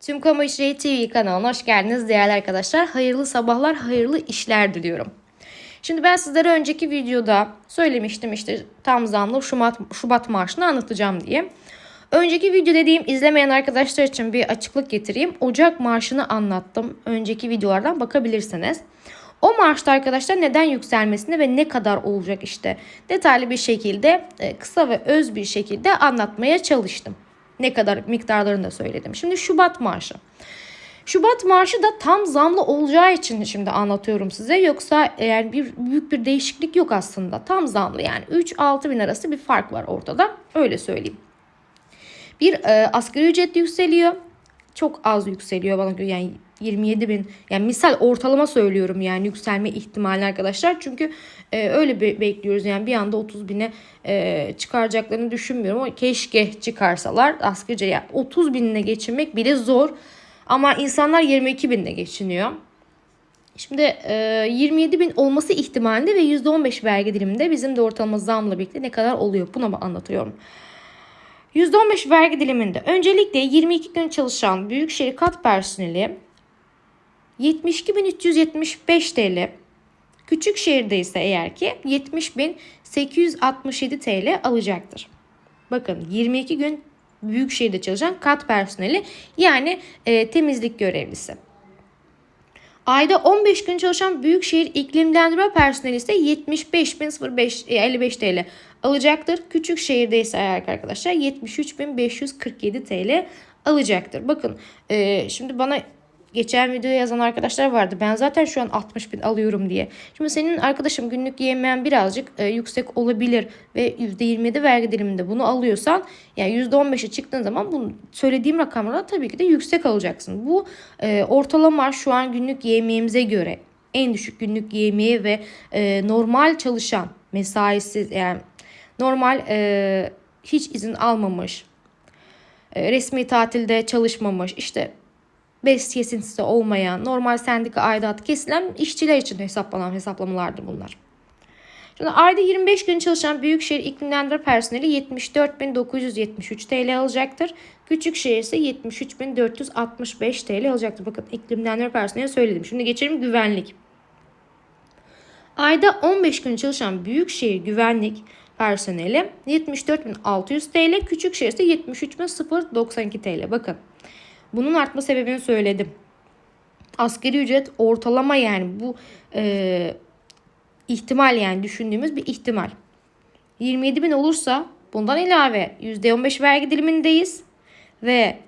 Tüm Kamu İşleri TV kanalına hoş geldiniz değerli arkadaşlar. Hayırlı sabahlar, hayırlı işler diliyorum. Şimdi ben sizlere önceki videoda söylemiştim işte tam zamlı Şubat, Şubat maaşını anlatacağım diye. Önceki video dediğim izlemeyen arkadaşlar için bir açıklık getireyim. Ocak maaşını anlattım. Önceki videolardan bakabilirsiniz. O maaşta arkadaşlar neden yükselmesini ve ne kadar olacak işte detaylı bir şekilde e, kısa ve öz bir şekilde anlatmaya çalıştım. Ne kadar miktarlarını da söyledim. Şimdi Şubat maaşı. Şubat maaşı da tam zamlı olacağı için şimdi anlatıyorum size. Yoksa eğer bir büyük bir değişiklik yok aslında. Tam zamlı yani 3-6 bin arası bir fark var ortada. Öyle söyleyeyim. Bir e, asgari ücret yükseliyor. Çok az yükseliyor bana göre yani 27 bin yani misal ortalama söylüyorum yani yükselme ihtimali arkadaşlar. Çünkü e, öyle be- bekliyoruz yani bir anda 30 bine e, çıkaracaklarını düşünmüyorum ama keşke çıkarsalar asgari yani 30 binine geçinmek bile zor. Ama insanlar 22 binle geçiniyor. Şimdi e, 27 bin olması ihtimalinde ve %15 vergi diliminde bizim de ortalama zamla birlikte ne kadar oluyor bunu mu anlatıyorum. %15 vergi diliminde öncelikle 22 gün çalışan büyükşehir kat personeli 72.375 TL. Küçük şehirde ise eğer ki 70.867 TL alacaktır. Bakın 22 gün büyük şehirde çalışan kat personeli yani e, temizlik görevlisi. Ayda 15 gün çalışan büyükşehir iklimlendirme personeli ise 75.055 TL alacaktır. Küçük şehirde ise arkadaşlar 73.547 TL alacaktır. Bakın e, şimdi bana geçen videoya yazan arkadaşlar vardı. Ben zaten şu an 60 bin alıyorum diye. Şimdi senin arkadaşım günlük yemeyen birazcık e, yüksek olabilir ve %27 vergi diliminde bunu alıyorsan yani %15'e çıktığın zaman bu söylediğim rakamlara tabii ki de yüksek alacaksın. Bu e, ortalama şu an günlük yemeğimize göre en düşük günlük yemeği ve e, normal çalışan mesaisiz yani normal e, hiç izin almamış e, resmi tatilde çalışmamış işte BES kesintisi olmayan, normal sendika aidatı kesilen işçiler için hesaplanan hesaplamalardır bunlar. Şimdi ayda 25 gün çalışan büyükşehir iklimlendirme personeli 74.973 TL alacaktır. Küçükşehir ise 73.465 TL alacaktır. Bakın iklimlendirme personeli söyledim. Şimdi geçelim güvenlik. Ayda 15 gün çalışan büyükşehir güvenlik personeli 74.600 TL, küçükşehir ise 73.092 TL. Bakın bunun artma sebebini söyledim. Asgari ücret ortalama yani bu e, ihtimal yani düşündüğümüz bir ihtimal. 27 bin olursa bundan ilave %15 vergi dilimindeyiz ve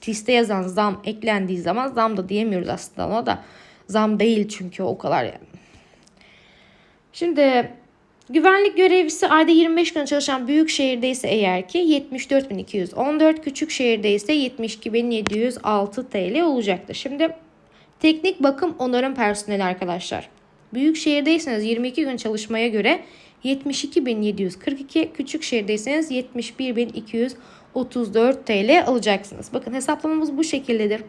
TİS'te yazan zam eklendiği zaman zam da diyemiyoruz aslında ona da zam değil çünkü o kadar yani. Şimdi Güvenlik görevlisi ayda 25 gün çalışan büyük şehirde ise eğer ki 74.214, küçük şehirde ise 72.706 TL olacaktır. Şimdi teknik bakım onarım personeli arkadaşlar. Büyük şehirdeyseniz 22 gün çalışmaya göre 72.742, küçük şehirdeyseniz 71.234 TL alacaksınız. Bakın hesaplamamız bu şekildedir.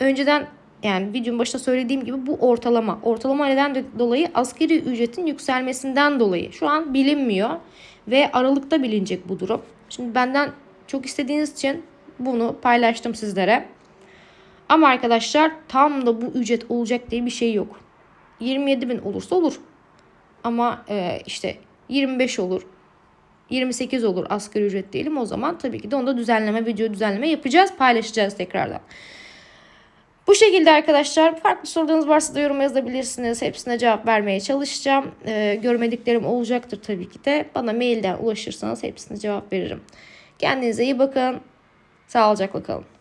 Önceden yani videonun başında söylediğim gibi bu ortalama. Ortalama neden dolayı asgari ücretin yükselmesinden dolayı. Şu an bilinmiyor ve Aralık'ta bilinecek bu durum. Şimdi benden çok istediğiniz için bunu paylaştım sizlere. Ama arkadaşlar tam da bu ücret olacak diye bir şey yok. 27 bin olursa olur. Ama e, işte 25 olur. 28 olur asgari ücret diyelim o zaman tabii ki de onda düzenleme video düzenleme yapacağız paylaşacağız tekrardan. Bu şekilde arkadaşlar farklı sorularınız varsa da yorum yazabilirsiniz. Hepsine cevap vermeye çalışacağım. Ee, görmediklerim olacaktır tabii ki de. Bana mailden ulaşırsanız hepsine cevap veririm. Kendinize iyi bakın. Sağlıcakla kalın.